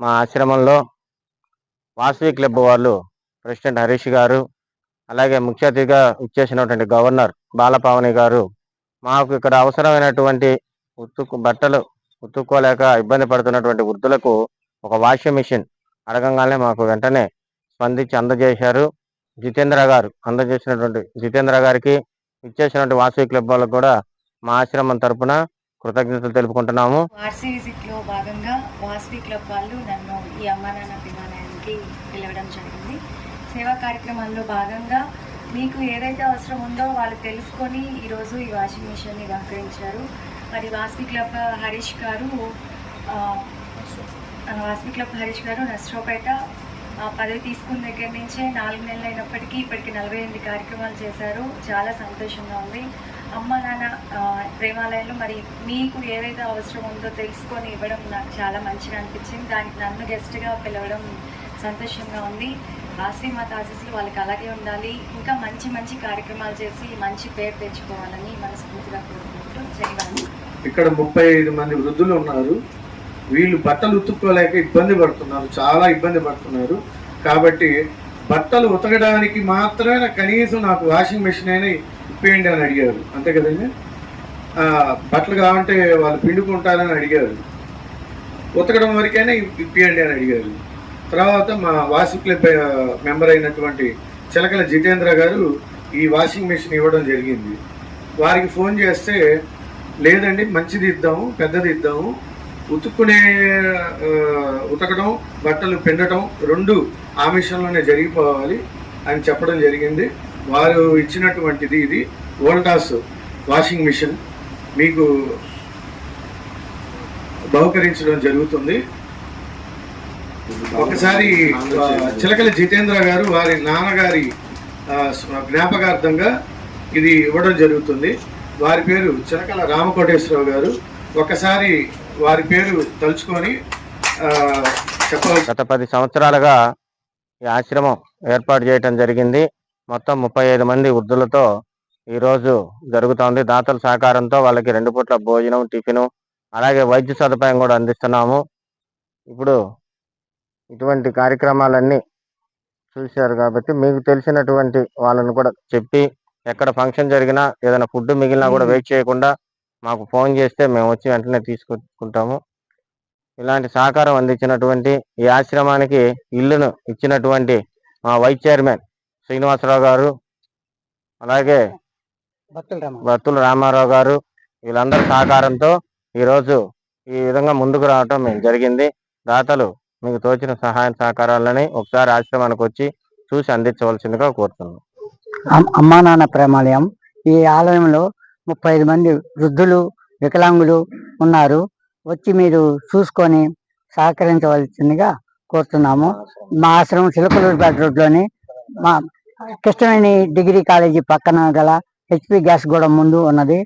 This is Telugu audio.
మా ఆశ్రమంలో వాసవి క్లబ్ వాళ్ళు ప్రెసిడెంట్ హరీష్ గారు అలాగే ముఖ్య అతిథిగా ఇచ్చేసినటువంటి గవర్నర్ బాలపావని గారు మాకు ఇక్కడ అవసరమైనటువంటి ఉతుకు బట్టలు ఉతుక్కోలేక ఇబ్బంది పడుతున్నటువంటి వృద్ధులకు ఒక వాషింగ్ మిషన్ అడగంగానే మాకు వెంటనే స్పందించి అందజేశారు. జితేంద్ర గారు అందజేసినటువంటి జితేంద్ర గారికి ఇచ్చేసినటువంటి వాసవి క్లబ్ వాళ్ళకు కూడా మా ఆశ్రమం తరపున కృతజ్ఞతలు తెలుపుకుంటున్నాము. ఆర్సీ విజిట్లో భాగంగా వాస్వి క్లబ్ వాళ్ళు నన్ను ఈ అమ్మా నాన్న విమానానికి పిలవడం జరిగింది. సేవా కార్యక్రమాల్లో భాగంగా మీకు ఏదైతే అవసరం ఉందో వాళ్ళు తెలుసుకొని ఈరోజు ఈ వాషింగ్ మిషన్ని సహకరించారు మరి వాస్వి క్లబ్ హరీష్ గారు ఆ, వాస్వి క్లబ్ హరీష్ గారు నస్ట్రోపేట పదవి తీసుకున్న దగ్గర నుంచే నాలుగు నెలలు అయినప్పటికీ ఇప్పటికి నలభై ఎనిమిది కార్యక్రమాలు చేశారు. చాలా సంతోషంగా ఉంది. అమ్మ నాన్న ప్రేమాలయంలో మరి మీకు ఏదైతే అవసరం ఉందో తెలుసుకొని ఇవ్వడం నాకు చాలా మంచిగా అనిపించింది. దానికి నన్ను గెస్ట్గా పిలవడం సంతోషంగా ఉంది. ఆ ఆశీస్సులు వాళ్ళకి అలాగే ఉండాలి. ఇంకా మంచి మంచి కార్యక్రమాలు చేసి మంచి పేరు తెచ్చుకోవాలని మనస్ఫూర్తిగా కోరుకుంటూ జయవాణి ఇక్కడ ముప్పై ఐదు మంది వృద్ధులు ఉన్నారు. వీళ్ళు బట్టలు ఉతుక్కోలేక ఇబ్బంది పడుతున్నారు. చాలా ఇబ్బంది పడుతున్నారు. కాబట్టి బట్టలు ఉతకడానికి మాత్రమే కనీసం నాకు వాషింగ్ మెషిన్ అయినా ఇప్పేయండి అని అడిగారు. అంతే కదండి? బట్టలు కావాలంటే వాళ్ళు పిండుకుంటారని అడిగారు. ఉతకడం వరకైనా ఇప్- ఇప్పియండి అని అడిగారు. తర్వాత మా వాషింగ్ క్లబ్ మెంబర్ అయినటువంటి చిలకల జితేంద్ర గారు ఈ వాషింగ్ మెషిన్ ఇవ్వడం జరిగింది. వారికి ఫోన్ చేస్తే లేదండి మంచిది ఇద్దాము పెద్దది ఇద్దాము ఉతుక్కునే ఉతకడం బట్టలు పిండటం రెండు ఆ మిషన్లోనే జరిగిపోవాలి అని చెప్పడం జరిగింది. వారు ఇచ్చినటువంటిది ఇది. వోల్టాస్ వాషింగ్ మిషన్ మీకు బహుకరించడం జరుగుతుంది. ఒకసారి చిలకల జితేంద్ర గారు వారి నాన్నగారి జ్ఞాపకార్థంగా ఇది ఇవ్వడం జరుగుతుంది. వారి పేరు చిలకల రామకోటేశ్వరరావు గారు. ఒకసారి వారి పేరు తలుచుకొని గత పది సంవత్సరాలుగా ఈ ఆశ్రమం ఏర్పాటు చేయటం జరిగింది. మొత్తం ముప్పై ఐదు మంది వృద్ధులతో ఈ రోజు జరుగుతోంది. దాతల సహకారంతో వాళ్ళకి రెండు పూట్ల భోజనం టిఫిన్ అలాగే వైద్య సదుపాయం కూడా అందిస్తున్నాము. ఇప్పుడు ఇటువంటి కార్యక్రమాలన్నీ చూశారు కాబట్టి మీకు తెలిసినటువంటి వాళ్ళని కూడా చెప్పి ఎక్కడ ఫంక్షన్ జరిగినా ఏదైనా ఫుడ్ మిగిలినా కూడా వెయిట్ చేయకుండా మాకు ఫోన్ చేస్తే మేము వచ్చి వెంటనే తీసుకుంటాము. ఇలాంటి సహకారం అందించినటువంటి ఈ ఆశ్రమానికి ఇల్లును ఇచ్చినటువంటి మా వైస్ చైర్మన్ శ్రీనివాసరావు గారు అలాగే బత్తుల రామారావు గారు వీళ్ళందరి సహకారంతో ఈరోజు ఈ విధంగా ముందుకు రావటం మేము జరిగింది. దాతలు మీకు తోచిన సహాయ సహకారాలని ఒకసారి ఆశ్రమానికి వచ్చి చూసి అందించవలసిందిగా కోరుతున్నాం. అమ్- అమ్మా నాన్న ప్రేమాలయం ఈ ఆలయంలో ముప్పై ఐదు మంది వృద్ధులు వికలాంగులు ఉన్నారు. వచ్చి మీరు చూసుకొని సహకరించవలసిందిగా కోరుతున్నాము. మా ఆశ్రమం చిలకలూరుపేట రోడ్లోని మా కృష్ణవేణి డిగ్రీ కాలేజీ పక్కన గల హెచ్పి గ్యాస్ గూడ ముందు ఉన్నది.